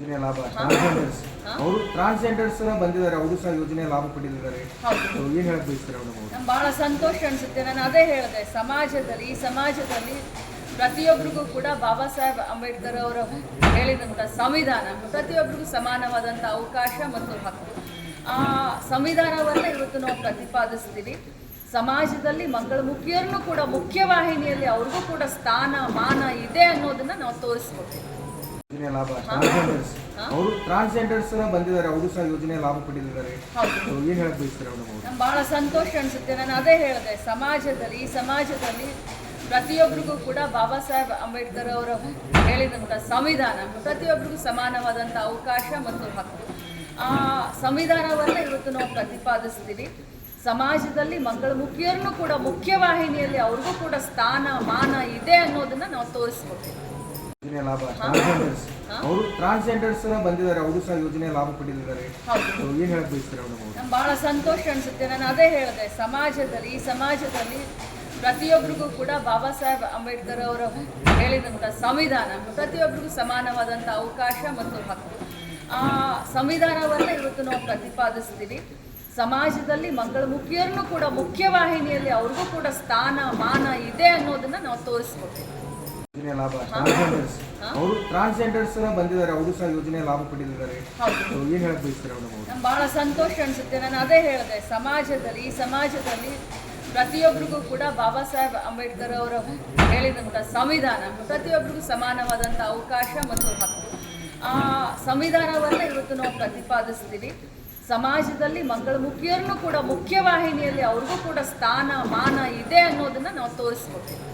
ಯೋಜನೆ ಲಾಭ ಟ್ರಾನ್ಸ್ಜೆಂಡರ್ಸ್ ಅವರು ಟ್ರಾನ್ಸ್ಜೆಂಡರ್ಸ್ ಬಂದಿದ್ದಾರೆ ಅವರು ಸಹ ಯೋಜನೆ ಲಾಭ ಪಡೆದಿದ್ದಾರೆ. ಏನ್ ಹೇಳಕ್ ಬಯಸ್ತಾರೆ ಮೇಡಮ್ ಅವರು ಸಂತೋಷ ಅನ್ಸುತ್ತೆ. ನಾನು ಅದೇ ಹೇಳಿದೆ ಸಮಾಜದಲ್ಲಿ ಈ ಸಮಾಜದಲ್ಲಿ ಪ್ರತಿಯೊಬ್ಬರಿಗೂ ಕೂಡ ಬಾಬಾ ಸಾಹೇಬ್ ಅಂಬೇಡ್ಕರ್ ಅವರು ಹೇಳಿದಂಥ ಸಂವಿಧಾನ ಪ್ರತಿಯೊಬ್ಬರಿಗೂ ಸಮಾನವಾದಂಥ ಅವಕಾಶ ಮತ್ತು ಹಕ್ಕು. ಆ ಸಂವಿಧಾನವನ್ನೇ ಇವತ್ತು ನಾವು ಪ್ರತಿಪಾದಿಸ್ತೀವಿ. ಸಮಾಜದಲ್ಲಿ ಮಂಗಳಮುಖಿಯರನ್ನು ಕೂಡ ಮುಖ್ಯವಾಹಿನಿಯಲ್ಲಿ ಅವ್ರಿಗೂ ಕೂಡ ಸ್ಥಾನ ಮಾನ ಇದೆ ಅನ್ನೋದನ್ನ ನಾವು ತೋರಿಸ್ಕೊಡ್ತೀವಿ. ಯೋಜನೆ ಲಾಭ ಟ್ರಾನ್ಸ್ಜೆಂಡರ್ಸ್ ಅವರು ಟ್ರಾನ್ಸ್ಜೆಂಡರ್ಸ್ ಬಂದಿದ್ದಾರೆ ಅವರು ಸಹ ಯೋಜನೆ ಲಾಭ ಪಡೆದಿದ್ದಾರೆ. ಏನ್ ಹೇಳಕ್ ಬಯಸ್ತಾರೆ ಬಹಳ ಸಂತೋಷ ಅನ್ಸುತ್ತೆ. ನಾನು ಅದೇ ಹೇಳಿದೆ ಸಮಾಜದಲ್ಲಿ ಸಮಾಜದಲ್ಲಿ ಪ್ರತಿಯೊಬ್ಬರಿಗೂ ಕೂಡ ಬಾಬಾ ಸಾಹೇಬ್ ಅಂಬೇಡ್ಕರ್ ಅವರ ಹೇಳಿದಂಥ ಸಂವಿಧಾನ ಪ್ರತಿಯೊಬ್ಬರಿಗೂ ಸಮಾನವಾದಂಥ ಅವಕಾಶ ಮತ್ತು ಹಕ್ಕು. ಆ ಸಂವಿಧಾನವನ್ನೇ ಇವತ್ತು ನಾವು ಪ್ರತಿಪಾದಿಸ್ತೀವಿ. ಸಮಾಜದಲ್ಲಿ ಮಂಗಳಮುಖಿಯರನ್ನು ಕೂಡ ಮುಖ್ಯವಾಹಿನಿಯಲ್ಲಿ ಅವ್ರಿಗೂ ಕೂಡ ಸ್ಥಾನ ಮಾನ ಇದೆ ಅನ್ನೋದನ್ನ ನಾವು ತೋರಿಸ್ಕೊಡ್ತೀವಿ ಯೋಜನೆ ಲಾಭ ಟ್ರಾನ್ಸ್ಜೆಂಡರ್ಸ್ ಅವರು ಟ್ರಾನ್ಸ್ಜೆಂಡರ್ಸ್ ಬಂದಿದ್ದಾರೆ ಅವರು ಸಹ ಯೋಜನೆ ಲಾಭ ಪಡೆದಿದ್ದಾರೆ. ಏನ್ ಹೇಳಕ್ ಬಯಸ್ತೀರಾ ಬಹಳ ಸಂತೋಷ ಅನ್ಸುತ್ತೆ. ನಾನು ಅದೇ ಹೇಳಿದೆ ಸಮಾಜದಲ್ಲಿ ಈ ಸಮಾಜದಲ್ಲಿ ಪ್ರತಿಯೊಬ್ಬರಿಗೂ ಕೂಡ ಬಾಬಾ ಸಾಹೇಬ್ ಅಂಬೇಡ್ಕರ್ ಅವರ ಹೇಳಿದಂಥ ಸಂವಿಧಾನ ಪ್ರತಿಯೊಬ್ಬರಿಗೂ ಸಮಾನವಾದಂಥ ಅವಕಾಶ ಮತ್ತು ಹಕ್ಕು. ಆ ಸಂವಿಧಾನವನ್ನೇ ಇವತ್ತು ನಾವು ಪ್ರತಿಪಾದಿಸ್ತೀವಿ. ಸಮಾಜದಲ್ಲಿ ಮಂಗಳಮುಖಿಯರನ್ನು ಕೂಡ ಮುಖ್ಯವಾಹಿನಿಯಲ್ಲಿ ಅವ್ರಿಗೂ ಕೂಡ ಸ್ಥಾನ ಮಾನ ಇದೆ ಅನ್ನೋದನ್ನ ನಾವು ತೋರಿಸ್ಕೊಡ್ತೀವಿ. ಯೋಜನೆ ಲಾಭ ಟ್ರಾನ್ಸ್ಜೆಂಡರ್ಸ್ ಅವರು ಟ್ರಾನ್ಸ್ಜೆಂಡರ್ಸ್ ಬಂದಿದ್ದಾರೆ ಅವರು ಸಹ ಯೋಜನೆ ಲಾಭ ಪಡೆದಿದ್ದಾರೆ. ಏನ್ ಹೇಳಕ್ ಬಯಸ್ತಾರೆ ಮೇಡಮ್ ಭಾಳ ಸಂತೋಷ ಅನ್ಸುತ್ತೆ. ನಾನು ಅದೇ ಹೇಳಿದೆ ಸಮಾಜದಲ್ಲಿ ಸಮಾಜದಲ್ಲಿ ಪ್ರತಿಯೊಬ್ಬರಿಗೂ ಕೂಡ ಬಾಬಾ ಸಾಹೇಬ್ ಅಂಬೇಡ್ಕರ್ ಅವರು ಹೇಳಿದಂಥ ಸಂವಿಧಾನ ಪ್ರತಿಯೊಬ್ಬರಿಗೂ ಸಮಾನವಾದಂಥ ಅವಕಾಶ ಮತ್ತು ಹಕ್ಕು. ಆ ಸಂವಿಧಾನವನ್ನ ಇವತ್ತು ನಾವು ಪ್ರತಿಪಾದಿಸ್ತೀವಿ. ಸಮಾಜದಲ್ಲಿ ಮಂಗಳಮುಖಿಯರನ್ನು ಕೂಡ ಮುಖ್ಯವಾಹಿನಿಯಲ್ಲಿ ಅವ್ರಿಗೂ ಕೂಡ ಸ್ಥಾನ ಮಾನ ಇದೆ ಅನ್ನೋದನ್ನ ನಾವು ತೋರಿಸ್ಕೊಡ್ತೀವಿ.